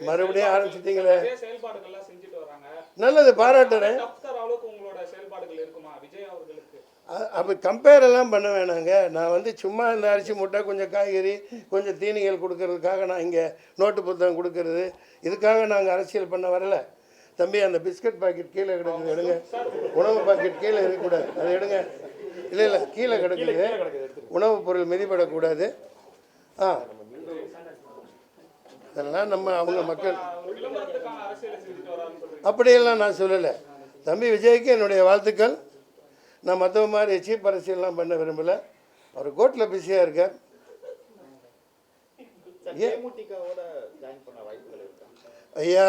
மறுபடியும் ஆரம்பிச்சிட்டீங்களே. நல்லது பாராட்டுறேன். அப்போ கம்பேர் எல்லாம் பண்ண வேணாங்க. நான் வந்து சும்மா இந்த அரிசி முட்டை கொஞ்சம் காய்கறி கொஞ்சம் தீனிகள் கொடுக்கறதுக்காக நான் இங்கே நோட்டு புத்தகம் கொடுக்கறது. இதுக்காக நாங்கள் அரசியல் பண்ண வரல. தம்பி அந்த பிஸ்கட் பாக்கெட் கீழே கிடக்குது எடுங்க. உணவு பாக்கெட் கீழே இருக்கக்கூடாது. அதை எடுங்க. இல்லை இல்லை கீழே கிடக்குது. உணவுப் பொருள் மிதிப்படக்கூடாது. ஆ. இதெல்லாம் நம்ம அவங்க மக்கள். அப்படியெல்லாம் நான் சொல்லலை. தம்பி விஜய்க்கு என்னுடைய வாழ்த்துக்கள். நான் மற்றவ மாதிரி சீப் அரசியல்லாம் பண்ண விரும்பலை. அவர் கோர்ட்டில் பிஸியாக இருக்கார். ஐயா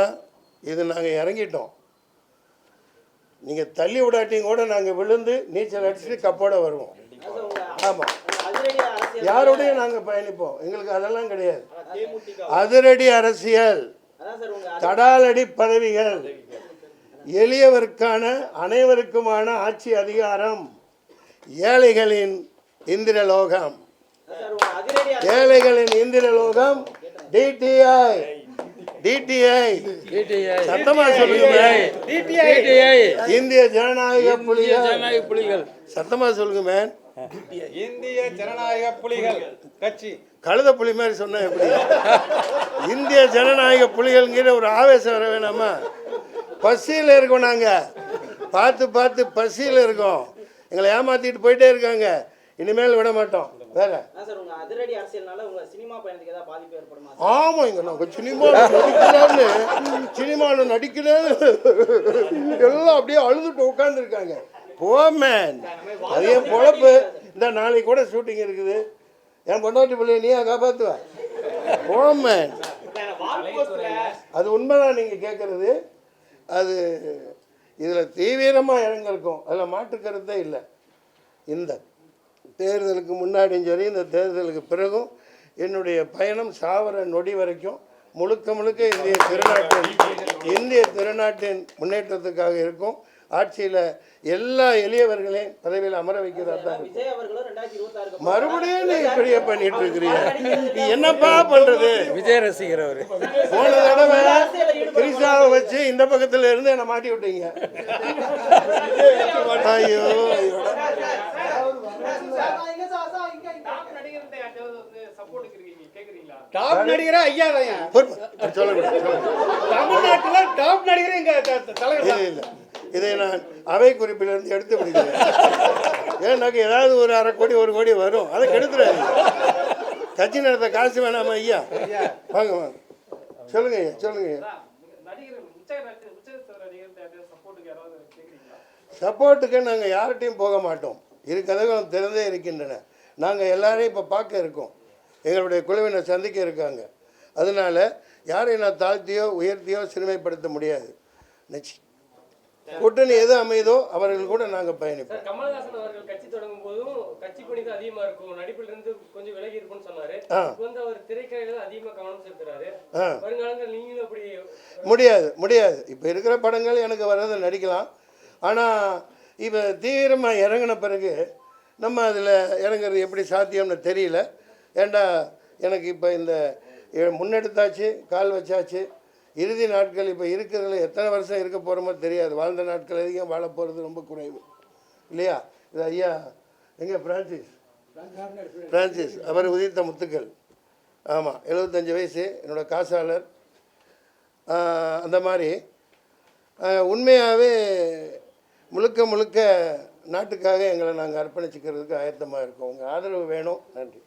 இது நாங்கள் இறங்கிட்டோம். நீங்கள் தள்ளி விடாட்டியும் கூட நாங்கள் விழுந்து நீச்சல் அடிச்சுட்டு கப்போட வருவோம். ஆமாம் யாரோடையும் நாங்கள் பயணிப்போம். எங்களுக்கு அதெல்லாம் கிடையாது. அதிரடி அரசியல். தடாலடி பதவிகள். எளியவருக்கான அனைவருக்குமான ஆட்சி அதிகாரம். ஏழைகளின் இந்திரலோகம். ஏழைகளின் இந்திரலோகம். டிடிஐ டிடிஐ சத்தமா சொல்லுங்க. இந்திய ஜனநாயக புலிகள். புலிகள். சத்தமா சொல்லுங்க மேன் இந்திய ஜனநாயக புலிகள் கட்சி. கழுத புலி மாதிரி சொன்னா எப்படி? இந்திய ஜனநாயக புலிகள்ங்கிற ஒரு ஆவேசம் வர வேணாமா? பசியில் இருக்கோம் நாங்கள் பார்த்து பார்த்து பசியில் இருக்கோம். எங்களை ஏமாத்திட்டு போயிட்டே இருக்காங்க. இனிமேல் விட மாட்டோம். வேற. சார் உங்க அதிரடி அரசியல்னால உங்க சினிமா பயணத்துக்கு ஏதாவது பாதிப்பு ஏற்படுமா ஆமாங்க நாங்கள் சினிமாவில் நடிக்கலான்னு சினிமாவில் நடிக்கலான்னு எல்லாம் அப்படியே அழுதுட்டு உட்காந்துருக்காங்க போமேன் அது பொழப்பு. இந்த நாளைக்கு கூட ஷூட்டிங் இருக்குது. என் பொண்டாட்டி பிள்ளைய நீயா காப்பாற்றுவ போமேன் அது உண்மைதான் நீங்கள் கேட்குறது அது இதில் தீவிரமாக இறங்கிருக்கும் அதில் மாற்று கருத்தே இல்லை. இந்த தேர்தலுக்கு முன்னாடியும் சரி இந்த தேர்தலுக்கு பிறகும் என்னுடைய பயணம் சாவர நொடி வரைக்கும் முழுக்க முழுக்க இந்திய திருநாட்டின் இந்திய திருநாட்டின் முன்னேற்றத்துக்காக இருக்கும். ஆட்சியில் எல்லா எளியவர்களையும் பதவியில் அமர வைக்கிறதா தான் இருக்கும் மறுபடியும் நீ இப்படியே பண்ணிட்டு இருக்கிறீங்க. நீ என்னப்பா பண்றது? விஜய் ரசிகர் அவரு. போன தடவை கிரிசாவை வச்சு இந்த பக்கத்துல இருந்து என்னை மாட்டி விட்டீங்க. ஐயோ ஐயோ டாப் நடிகரா ஐயா தான். தமிழ்நாட்டுல டாப் நடிகர் எங்க தலைவர் இதை நான் அவை குறிப்பிலிருந்து எடுத்து பிடிக்கிறேன் ஏன்னாக்க ஏதாவது ஒரு அரை கோடி ஒரு கோடி வரும். அதை கெடுத்துறாரு கட்சி நடத்த காசு வேணாமா ஐயா? வாங்க வாங்க. சொல்லுங்க ஐயா சொல்லுங்க ஐயா. சப்போர்ட்டுக்கு யாராவது கேக்குறீங்களா? சப்போர்ட்டுக்கு நாங்கள் யார்கிட்டையும் போக மாட்டோம். இரு கதவுகளும் திறந்தே இருக்கின்றன. நாங்கள் எல்லாரையும் இப்போ பார்க்க இருக்கோம். எங்களுடைய குழுவினர் சந்திக்க இருக்காங்க. அதனால யாரையும் நான் தாழ்த்தியோ உயர்த்தியோ சிறுமைப்படுத்த முடியாது. நிச்ச கூட்டணி எது அமையுதோ அவர்கள் கூட நாங்கள் பயணிப்போம். கமலஹாசன் அவர்கள் கட்சி தொடங்கும் போதும் கட்சி பணி தான் அதிகமா இருக்கும். நடிப்புல இருந்து கொஞ்சம் விலகி இருக்கும்னு சொன்னாரு. வந்து அவர் திரைக்கதையில தான் அதிகமா கவனம் செலுத்துறாரு. வருங்காலங்கள் நீங்களும் அப்படி முடியாது முடியாது. இப்போ இருக்கிற படங்கள் எனக்கு வர்றதை நடிக்கலாம். ஆனால் இப்போ தீவிரமாக இறங்கின பிறகு நம்ம அதில் இறங்குறது எப்படி சாத்தியம்னு தெரியல. ஏண்டா எனக்கு இப்போ இந்த முன்னெடுத்தாச்சு கால் வச்சாச்சு. இறுதி நாட்கள் இப்போ இருக்கிறதுல எத்தனை வருஷம் இருக்க போகிறோமோ தெரியாது. வாழ்ந்த நாட்கள் அதிகம் வாழ போகிறது ரொம்ப குறைவு. இல்லையா? இது ஐயா எங்கே பிரான்சிஸ்? பிரான்சிஸ். அவர் உதித்த முத்துக்கள். ஆமாம் எழுபத்தஞ்சு வயசு என்னோட காசாளர். அந்த மாதிரி. உண்மையாகவே முழுக்க முழுக்க நாட்டுக்காக எங்களை நாங்கள் அர்ப்பணிச்சுக்கிறதுக்கு ஆயத்தமாக இருக்கோம். உங்கள் ஆதரவு வேணும். நன்றி.